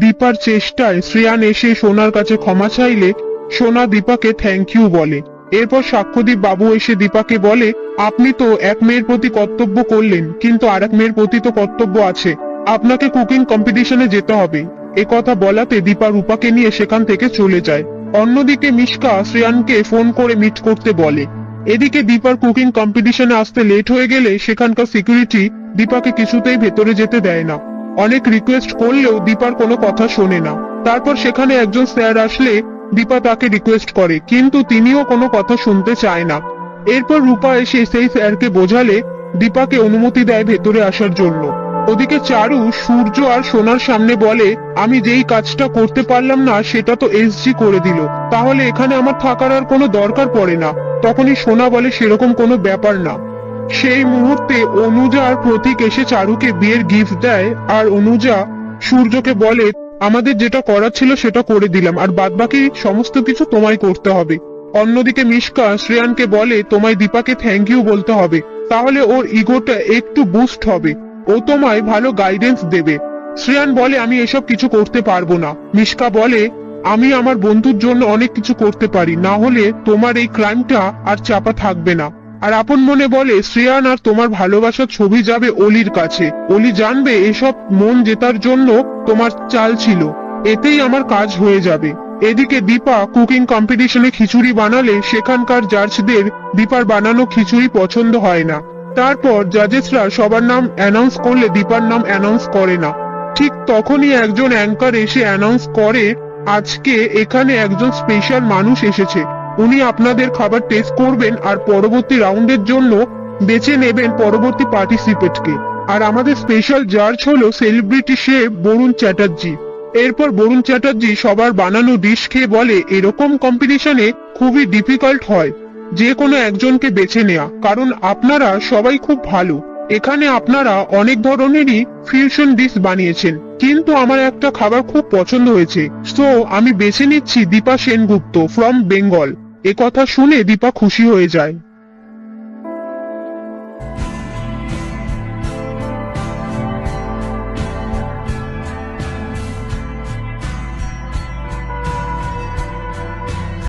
দীপার চেষ্টায় শ্রেয়ান এসে সোনার কাছে ক্ষমা চাইলে সোনা দীপাকে থ্যাংক ইউ বলে। এরপর সাক্ষ্যদীপ বাবু এসে দীপাকে বলে, আপনি তো এক মেয়ের প্রতি কর্তব্য করলেন, কিন্তু আরেক মেয়ের প্রতি তো কর্তব্য আছে। আপনাকে কুকিং কম্পিটিশনে যেতে হবে। এ কথা বলাতে দীপা রূপাকে নিয়ে সেখান থেকে চলে যায়। অন্যদিকে মিশকা শ্রেয়ানকে ফোন করে মিট করতে বলে। এদিকে দীপার কুকিং কম্পিটিশনে আসতে লেট হয়ে গেলে সেখানকার সিকিউরিটি দীপাকে কিছুতেই ভেতরে যেতে দেয় না। অনেক রিকোয়েস্ট করলেও দীপার কোনো কথা শোনে না। তারপর সেখানে একজন স্যার আসলে দীপা তাকে রিকোয়েস্ট করে, কিন্তু তিনিও কোনো কথা শুনতে চায় না। এরপর রূপা এসে সেই স্যারকে বোঝালে দীপাকে অনুমতি দেয় ভেতরে আসার জন্য। ওদিকে চারু, সূর্য আর সোনার সামনে বলে, আমি যেই কাজটা করতে পারলাম না, সেটা তো এসজি করে দিল। তাহলে এখানে আমার থাকার আর কোনো দরকার পড়ে না। তখনই সোনা বলে, সেরকম কোনো ব্যাপার না। সেই মুহূর্তে অনুজা আর প্রতীক এসে চারুকে বিয়ের গিফট দেয়, আর অনুজা সূর্যকে বলে, আমাদের যেটা করার ছিল সেটা করে দিলাম, আর বাদবাকি সমস্ত কিছু তোমায় করতে হবে। অন্যদিকে মিশকা শ্রেয়ানকে বলে, তোমায় দীপাকে থ্যাংক ইউ বলতে হবে, তাহলে ওর ইগোটা একটু বুস্ট হবে, ও তোমায় ভালো গাইডেন্স দেবে। শ্রেয়ান বলে, আমি এসব কিছু করতে পারব না। মিশকা বলে, আমি আমার বন্ধুর জন্য অনেক কিছু করতে পারি, না হলে তোমার এই ক্রাইমটা আর চাপা থাকবে না। আর আপন মনে বলে, শ্রেয়ান, আর তোমার ভালোবাসার ছবি যাবে অলির কাছে। অলি জানবে, এসব মন জেতার জন্য তোমার চাল ছিল। এতেই আমার কাজ হয়ে যাবে। এদিকে দীপা কুকিং কম্পিটিশনে খিচুড়ি বানালে সেখানকার জাজদের দীপার বানানো খিচুড়ি পছন্দ হয় না। তারপর জাজেসরা সবার নাম অ্যানাউন্স করলে দীপার নাম অ্যানাউন্স করে না। ঠিক তখনই একজন অ্যাঙ্কার এসে অ্যানাউন্স করে, আজকে এখানে একজন স্পেশাল মানুষ এসেছে। উনি আপনাদের খাবার টেস্ট করবেন আর পরবর্তী রাউন্ডের জন্য বেছে নেবেন পরবর্তী পার্টিসিপেটকে আর আমাদের স্পেশাল জার্জ হলো সেলিব্রিটি শেফ বরুণ চ্যাটার্জি। এরপর বরুণ চ্যাটার্জি সবার বানানো ডিশ খেয়ে বলে, এরকম কম্পিটিশনে খুবই ডিফিকাল্ট হয়। যে কোনো একজনকে বেছে নেয়া। কারণ আপনারা সবাই খুব ভালো। এখানে আপনারা অনেক ধরনেরই ফিউশন ডিশ বানিয়েছেন। কিন্তু আমার একটা খাবার খুব পছন্দ হয়েছে। সো আমি বেছে নিচ্ছি দীপা সেনগুপ্ত ফ্রম বেঙ্গল এ কথা শুনে দীপা খুশি হয়ে যায়।